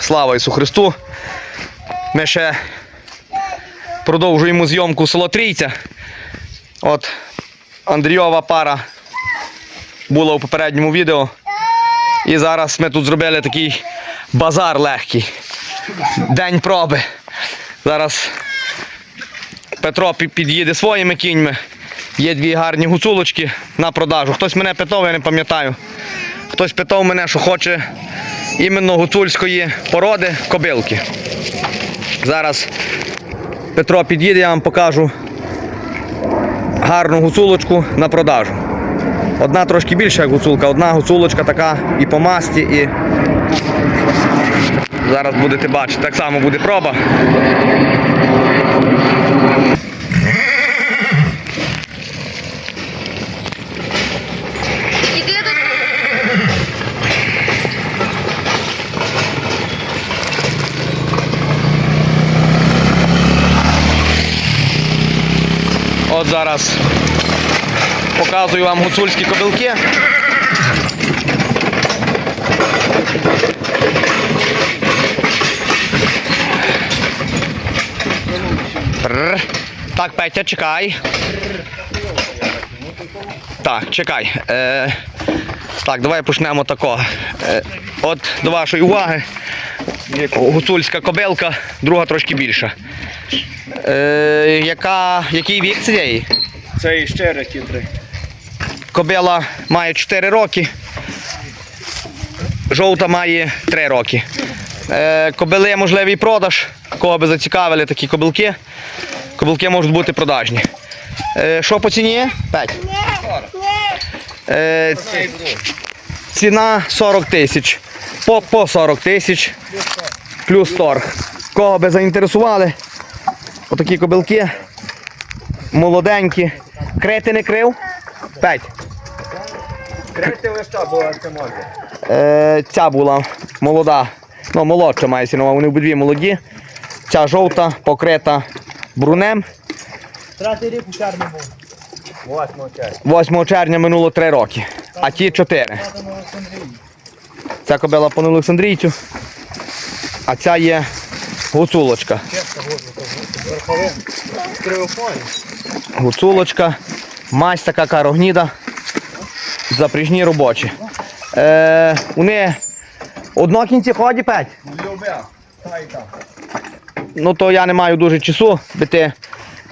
Слава Ісу Христу. Ми ще продовжуємо зйомку село Трійця. От Андрійова пара була у попередньому відео. І зараз ми тут зробили такий базар легкий. День проби. Зараз Петро під'їде своїми кіньми. Є дві гарні гуцулочки на продажу. Хтось мене питав, я не пам'ятаю. Хтось питав мене, що хоче іменно гуцульської породи кобилки. Зараз Петро під'їде, я вам покажу гарну гуцулочку на продажу. Одна трошки більша, як гуцулка, одна гуцулочка така і по масті, і зараз будете бачити. Так само буде проба. От зараз показую вам гуцульські кобилки. Так, Петя, чекай. Так, чекай. Е, так, давай почнемо такого. Е, от до вашої уваги. Гуцульська кобилка, друга трошки більша. Е, яка, який вік цієї? Це іще роки три. Кобила має 4 роки. Жовта має 3 роки. Е, кобили можливий продаж. Кого би зацікавили такі кобилки. Кобилки можуть бути продажні. Е, що по ціні? 5. Е, ціна 40 тисяч. По, по 40 тисяч. Плюс торг. Кого би заінтересували? Отакі кобилки. Молоденькі. Крити не крив? 5. Крити листа була це може. Ця була молода, ну молодша мається на увазі, вони обидві молоді. Ця жовта покрита брунем. Третій рік у червні був. Восьмого червня. 8 червня минуло 3 роки, а ті 4. Ця кобила по Олександрійцю, а ця є гуцулочка. Гуцулочка, мазь така карогніда, запряжні робочі. Е, вони однокінці ходять п'ять. Любя. Та і та. Ну то я не маю дуже часу, би ти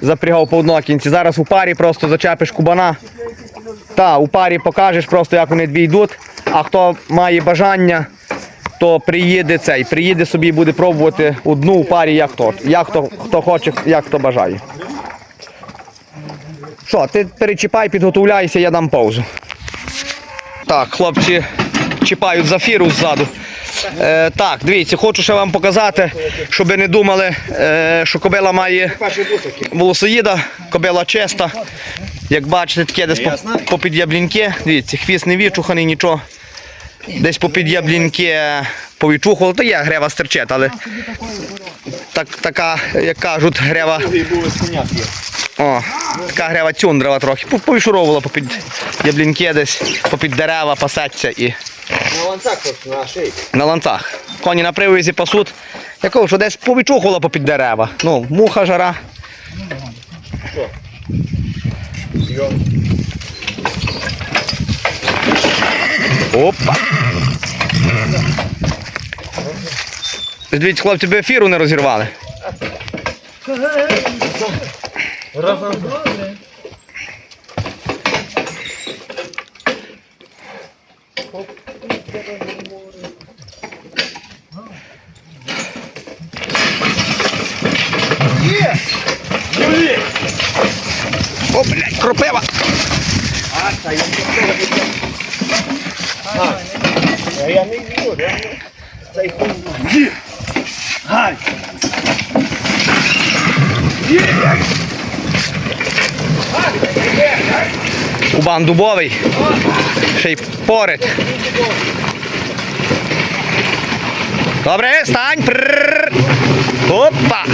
запрягав по однокінці. Зараз у парі просто зачепиш кубана. Та, у парі покажеш просто, як вони дві йдуть. А хто має бажання, то приїде цей, приїде собі і буде пробувати одну у парі, як хто. Як хто, хто хоче, як хто бажає. Що, ти перечіпай, підготовляйся, я дам паузу. Так, хлопці чіпають зафіру ззаду. Е, так, дивіться, хочу ще вам показати, щоб ви не думали, е, що кобила має волосоїда, кобила чиста. Як бачите, таке десь по, по під'яблінки. Дивіться, хвіст не відчуханий, нічого. Десь по під'яблінки повідчухували, то є грева стерчет, але так, така, як кажуть, грева. О, така грева цюндрова трохи. По- Повішуровувала по під яблінки десь, по під дерева пасеться і На ланцах просто на шиї. на ланцах. Коні на привозі пасуть. Я кажу, що десь повічухувала по під дерева. Ну, муха жара. Йо. Опа. Дивіться, хлопці, би ефіру не розірвали. О, блядь, кропива! А, та я А, я не вірю, я! Гай! Кубан дубовий. Ще й порить. Добре, стань. Прррр. Опа.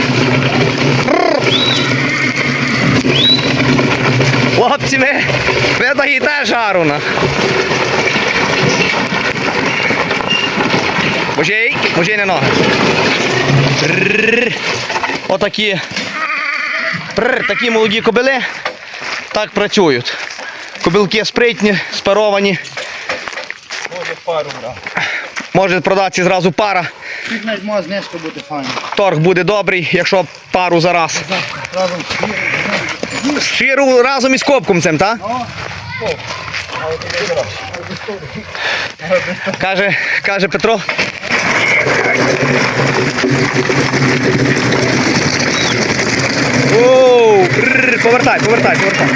Хлопці, ви, ви даєте жару на. Божей, божей на ноги. Отакі. Такі молоді кобили так працюють. Кобилки спритні, спаровані. Може пару брав. Може продатися зразу пара. Тут навіть може знижка буде файна. Торг буде добрий, якщо пару зараз. Разом з Ширу разом із копком цим, так? Каже, каже Петро. Оу, повертай, повертай, повертай.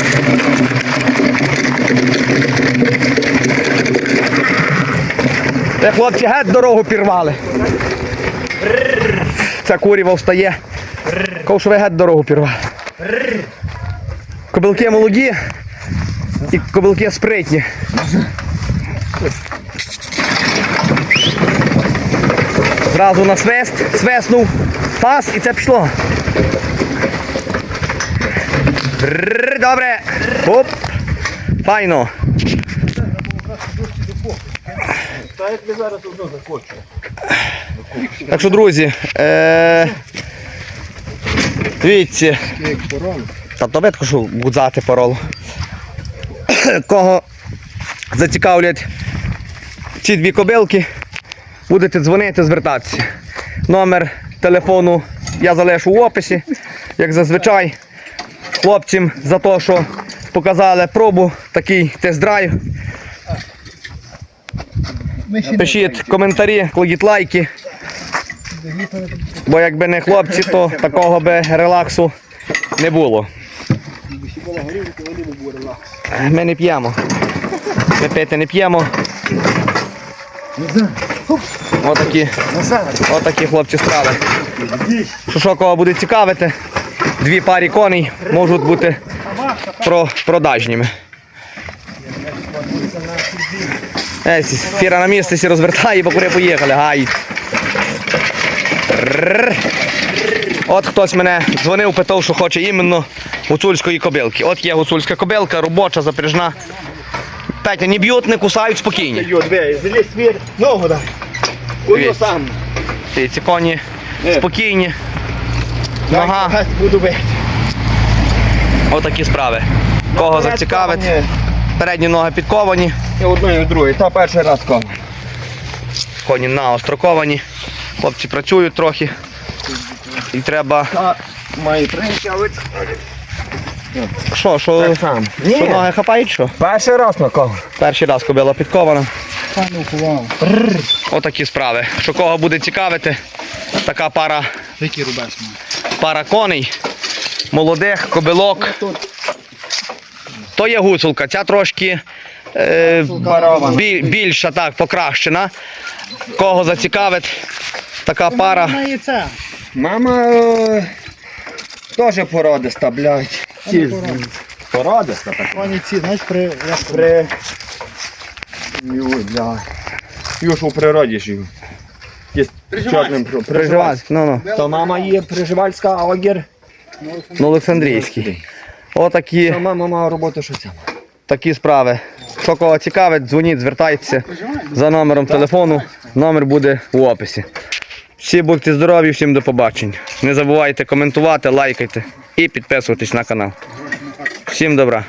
Те хлопці геть дорогу пірвали. Ця куріва встає. Ков, що ви геть дорогу пірвали. Кобилки молоді і кобилки спритні. Зразу на свист, свиснув, фас і це пішло. Добре. Оп. Файно. Так що, друзі, е- дивіться. Та то що гудзати паролу. Кого зацікавлять ці дві кобилки, будете дзвонити, звертатися. Номер телефону я залишу в описі, як зазвичай. Хлопцям за те, що показали пробу, такий тест-драйв. Пишіть коментарі, кладіть лайки. Бо якби не хлопці, то такого би релаксу не було. Ми не п'ємо. Ми пити не п'ємо. Отакі, отакі хлопці справи. Що кого буде цікавити, дві парі коней можуть бути про, продажніми. Есь, фіра на місці розвертає, бо куди поїхали, гай. От хтось мене дзвонив, питав, що хоче іменно гуцульської кобилки. От є гуцульська кобилка, робоча, запряжна. Петя, не б'ють, не кусають, спокійні. Ногу дай. Сам. Ці ці коні Е. спокійні. Нога, буду бити. отакі справи. Кого зацікавить, Ні, передні ноги підковані, І одну, і другу. Та перший раз кому. коні наостроковані. Хлопці працюють трохи. І треба. Та. Що, що, Так що Ні. ноги хапають, що? Перший раз на кого. Перший раз кобила підкована. Файно ховав. Отакі справи. Що кого буде цікавити, така пара, Який рубець має? пара коней, молодих, кобилок. То є гуцулка, ця трошки е, Парована. бі- більша, так, покращена. Кого зацікавить, така пара. Мама е, теж породиста, блядь. Породиста. породиста так. Вони ці, знаєш, при... При... Ю, бля. Ю ж у природі живу. Є чорним про- ну, ну. То мама є приживальська, а огір. Ну, Олександрійський. Отакі То мама має роботу що це. такі справи. Що кого цікавить, дзвоніть, звертайтеся за номером телефону. Номер буде у описі. Всі будьте здорові, всім до побачення. Не забувайте коментувати, лайкайте і підписуватись на канал. Всім добра.